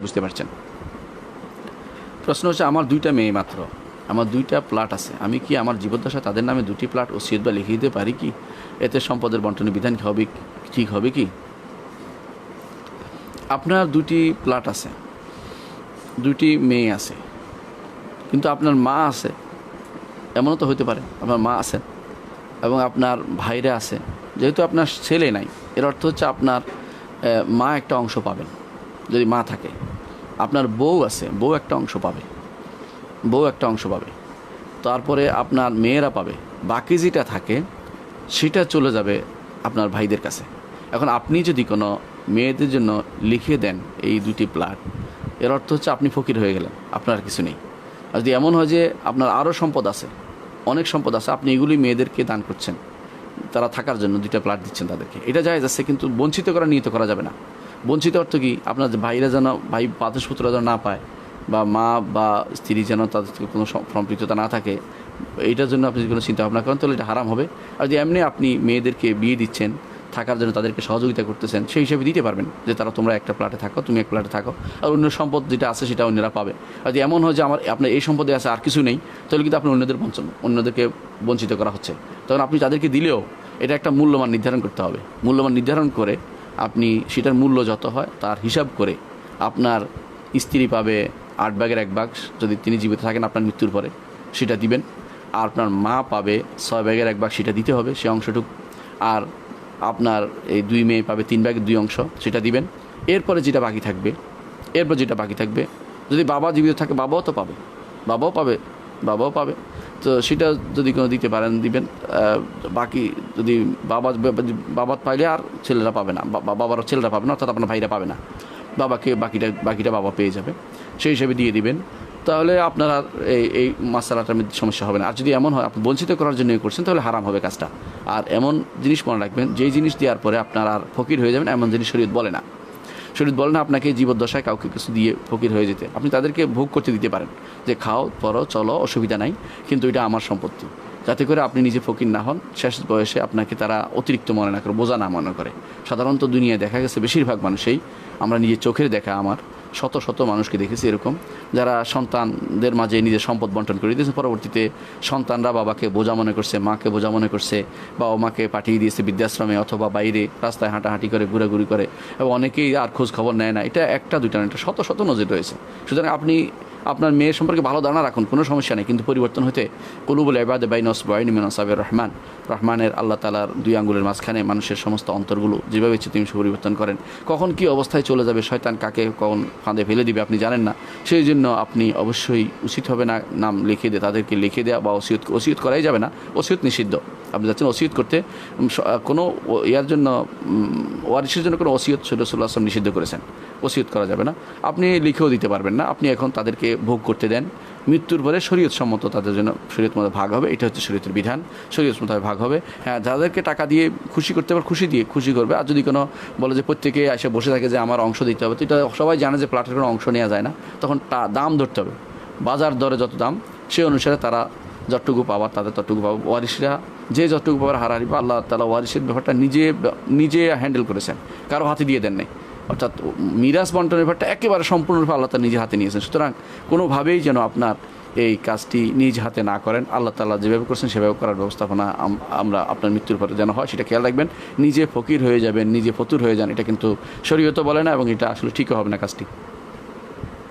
বুঝতে পারছেন? প্রশ্ন হচ্ছে আমার দুইটা মেয়ে মাত্র। আমার দুইটা প্লাট আছে। আমি কি আমার জীবদ্দশা তাদের নামে দুটি প্লাট ওসিয়ত বা লিখিয়ে দিতে পারি কি? এতে সম্পদের বন্টনের বিধান হবে ঠিক হবে কি? আপনার দুটি প্লাট আছে। দুটি মেয়ে আছে। কিন্তু আপনার মা আছে। এমনও তো হতে পারে। আপনার মা আছে এবং আপনার ভাইরা আছে। যেহেতু আপনার ছেলে নাই, এর অর্থ হচ্ছে আপনার মা একটা অংশ পাবেন। যদি মা থাকে। আপনার বউ আছে, বউ একটা অংশ পাবে। বউ একটা অংশ পাবে। তারপরে আপনার মেয়েরা পাবে। বাকি যেটা থাকে, সেটা চলে যাবে আপনার ভাইদের কাছে। এখন আপনি যদি কোনো মেয়েদের জন্য লিখে দেন এই দুটি প্লাট, এর অর্থ হচ্ছে আপনি ফকির হয়ে গেলেন, আপনার কিছু নেই। আর যদি এমন হয় যে আপনার আরও সম্পদ আছে, অনেক সম্পদ আছে, আপনি এগুলি মেয়েদেরকে দান করছেন, তারা থাকার জন্য দুইটা প্লাট দিচ্ছেন তাদেরকে। এটা যায় যাচ্ছে কিন্তু বঞ্চিত করা, নিহিত করা যাবে না। বঞ্চিত অর্থ কি? আপনার ভাইরা যেন, ভাই পাদসপুত্র যেন না পায় বা মা বা স্ত্রী যেন তাদের কোনো সম- সম্পৃক্ততা না থাকে, এইটার জন্য আপনি যদি কোনো চিন্তা ভাবনা করেন, তাহলে এটা হারাম হবে। আর যদি এমনি আপনি মেয়েদেরকে বিয়ে দিচ্ছেন, থাকার জন্য তাদেরকে সহযোগিতা করতেছেন, সেই হিসেবে দিতে পারবেন যে তারা তোমরা একটা প্লাটে থাকো, তুমি এক প্লাটে থাকো, আর অন্য সম্পদ যেটা আছে সেটা অন্যরা পাবে। আর যদি এমন হয় যে আমার, আপনার এই সম্পদে আছে আর কিছু নেই, তাহলে কিন্তু আপনি অন্যদের বঞ্চন, অন্যদেরকে বঞ্চিত করা হচ্ছে। তখন আপনি তাদেরকে দিলেও এটা একটা মূল্যমান নির্ধারণ করতে হবে। মূল্যমান নির্ধারণ করে আপনি সেটার মূল্য যত হয়, তার হিসাব করে আপনার স্ত্রী পাবে আট ভাগের এক ভাগ। যদি তিনি জীবিত থাকেন, আপনার মৃত্যুর পরে সেটা দিবেন। আর আপনার মা পাবে ছয় ভাগের এক ভাগ, সেটা দিতে হবে সে অংশটুক। আর আপনার এই দুই মেয়ে পাবে তিন ভাগের দুই অংশ, সেটা দিবেন। এরপরে যেটা বাকি থাকবে, এরপর যেটা বাকি থাকবে, যদি বাবা জীবিত থাকে, বাবাও তো পাবে। বাবাও পাবে বাবাও পাবে। তো সেটা যদি কোনো দিতে পারেন, দিবেন। বাকি যদি বাবা বাবা পাইলে আর ছেলেরা পাবে না। বাবার ছেলেরা পাবে না, অর্থাৎ আপনার ভাইরা পাবে না। বাবাকে বাকিটা বাকিটা বাবা পেয়ে যাবে। সেই হিসেবে দিয়ে দিবেন। তাহলে আপনার আর এই এই মশালাটার মধ্যে সমস্যা হবে না। আর যদি এমন হয়, আপনি বঞ্চিত করার জন্য করছেন, তাহলে হারাম হবে কাজটা। আর এমন জিনিস মনে রাখবেন, যেই জিনিস দেওয়ার পরে আপনার আর ফকির হয়ে যাবেন, এমন জিনিস শরীর বলে না। শরীর বলে না আপনাকে জীবদ্দশায় কাউকে কিছু দিয়ে ফকির হয়ে যেতে। আপনি তাদেরকে ভোগ করতে দিতে পারেন যে, খাও পরো চলো, অসুবিধা নাই, কিন্তু এটা আমার সম্পত্তি। যাতে করে আপনি নিজে ফকির না হন। শেষ বয়সে আপনাকে তারা অতিরিক্ত মনে না করে, বোঝা না মনে করে। সাধারণত দুনিয়ায় দেখা গেছে বেশিরভাগ মানুষই, আমরা নিজের চোখের দেখা আমার, শত শত মানুষকে দেখেছি এরকম, যারা সন্তানদের মাঝে নিজের সম্পদ বন্টন করে দিয়েছে। পরবর্তীতে সন্তানরা বাবাকে বোঝা মনে করছে, মাকে বোঝা মনে করছে, বাবা মাকে পাঠিয়ে দিয়েছে বৃদ্ধাশ্রমে অথবা বাইরে রাস্তায় হাঁটাহাঁটি করে, ঘুরাঘুরি করে, এবং অনেকেই আর খোঁজ খবর নেয় না। এটা একটা, দুইটা এটা শত শত নজির রয়েছে। সুতরাং আপনি আপনার মেয়ের সম্পর্কে ভালো ধারণা রাখুন, কোনো সমস্যা নেই। কিন্তু পরিবর্তন হতে কলুবুল এবাদ বাইনস বাইন মিনাসাবের রহমান। রহমানের আল্লাহ তালার দুই আঙ্গুলের মাঝখানে মানুষের সমস্ত অন্তরগুলো যেভাবে ইচ্ছে তিনি পরিবর্তন করেন। কখন কি অবস্থায় চলে যাবে, শয়তান কাকে কখন ফাঁদে ফেলে দিবে আপনি জানেন না। সেই জন্য আপনি অবশ্যই উচিত হবে না নাম লিখে দিয়ে, তাদেরকে লিখে দেওয়া বা ওসিয়ত ওসিয়ত করাই যাবে না। ওসিয়ত নিষিদ্ধ। আপনি যাচ্ছেন ওসিয়ত করতে কোনো ইয়ার জন্য ওয়ারিসের জন্য কোনো ওসিয়ত রসুল্লাহ আসলাম নিষিদ্ধ করেছেন। ওসিয়ত করা যাবে না। আপনি লিখেও দিতে পারবেন না। আপনি এখন তাদেরকে ভোগ করতে দেন। মৃত্যুর পরে শরীয়ত সম্মত তাদের জন্য শরীয়ত মতো ভাগ হবে। এটা হচ্ছে শরীয়তের বিধান। শরীয়ত মতো ভাগ হবে। হ্যাঁ যাদেরকে টাকা দিয়ে খুশি করতে পারে, খুশি দিয়ে খুশি করবে। আর যদি কোনো বলে যে প্রত্যেকে এসে বসে থাকে যে আমার অংশ দিতে হবে, তো এটা সবাই জানে যে প্লাটের কোনো অংশ নেওয়া যায় না। তখন তা- দাম ধরতে হবে। বাজার দরে যত দাম, সেই অনুসারে তারা যতটুকু পাবার তাদের ততটুকু পাবো। ওয়ারিসরা যে যতটুকু পাবার হারাহারি বা আল্লাহ তালা ওয়ারিসের ব্যাপারটা নিজে নিজে হ্যান্ডেল করেছেন। কারও হাতে দিয়ে দেন নাই। অর্থাৎ মিরাজ বন্টনের ব্যাপারটা একেবারে সম্পূর্ণরূপে আল্লাহ তালা নিজে হাতে নিয়েছেন। সুতরাং কোনোভাবেই যেন আপনার এই কাজটি নিজ হাতে না করেন, আল্লাহ তালা যেভাবে করছেন সেভাবে করার ব্যবস্থাপনা আমরা আপনার মৃত্যুর পরে যেন হয় সেটা খেয়াল রাখবেন। নিজে ফকির হয়ে যাবেন, নিজে ফতুর হয়ে যান, এটা কিন্তু শরীয়ত বলে না এবং এটা আসলে ঠিকও হবে না কাজটি।